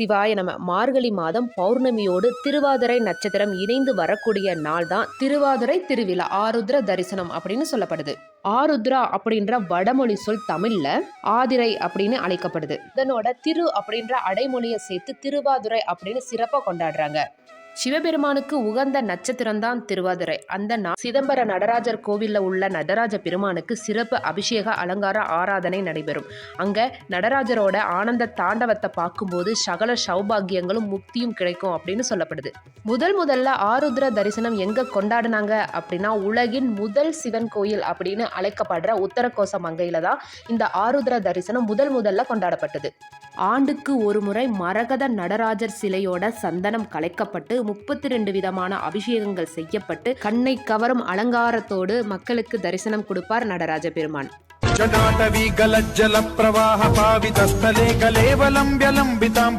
சிவாய நம. மார்கழி மாதம் பௌர்ணமியோடு திருவாதிரை நட்சத்திரம் இணைந்து வரக்கூடிய நாள் தான் திருவாதிரை திருவிழா ஆருத்ர தரிசனம் அப்படின்னு சொல்லப்படுது. ஆருத்ரா அப்படின்ற வடமொழி சொல் தமிழ்ல ஆதிரை அப்படின்னு அழைக்கப்படுது. இதனோட திரு அப்படின்ற அடைமொழியை சேர்த்து திருவாதுரை அப்படின்னு சிறப்பாக கொண்டாடுறாங்க. சிவபெருமானுக்கு உகந்த நட்சத்திரம் தான் திருவாதிரை. அந்த நா- சிதம்பர நடராஜர் கோவிலில் உள்ள நடராஜ பெருமானுக்கு சிறப்பு அபிஷேக அலங்கார ஆராதனை நடைபெறும். அங்க நடராஜரோட ஆனந்த தாண்டவத்தை பார்க்கும்போது சகல சௌபாகியங்களும் முக்தியும் கிடைக்கும் அப்படின்னு சொல்லப்படுது. முதல் முதல்ல ஆருத்ர தரிசனம் எங்க கொண்டாடினாங்க அப்படின்னா உலகின் முதல் சிவன் கோயில் அப்படின்னு அழைக்கப்படுற உத்தரகோச மங்கையில தான் இந்த ஆருத்ர தரிசனம் முதல் முதல்ல கொண்டாடப்பட்டது. ஆண்டுக்கு ஒருமுறை மரகத நடராஜர் சிலையோட சந்தனம் கலைக்கப்பட்டு முப்பத்தி ரெண்டு விதமான அபிஷேகங்கள் செய்யப்பட்டு கண்ணை கவரும் அலங்காரத்தோடு மக்களுக்கு தரிசனம் கொடுப்பார் நடராஜ பெருமான் ஜடாடவி கலஜல பிரவாக பாவிதஸ்தலே கலேவலம் வியலம்பிதாம்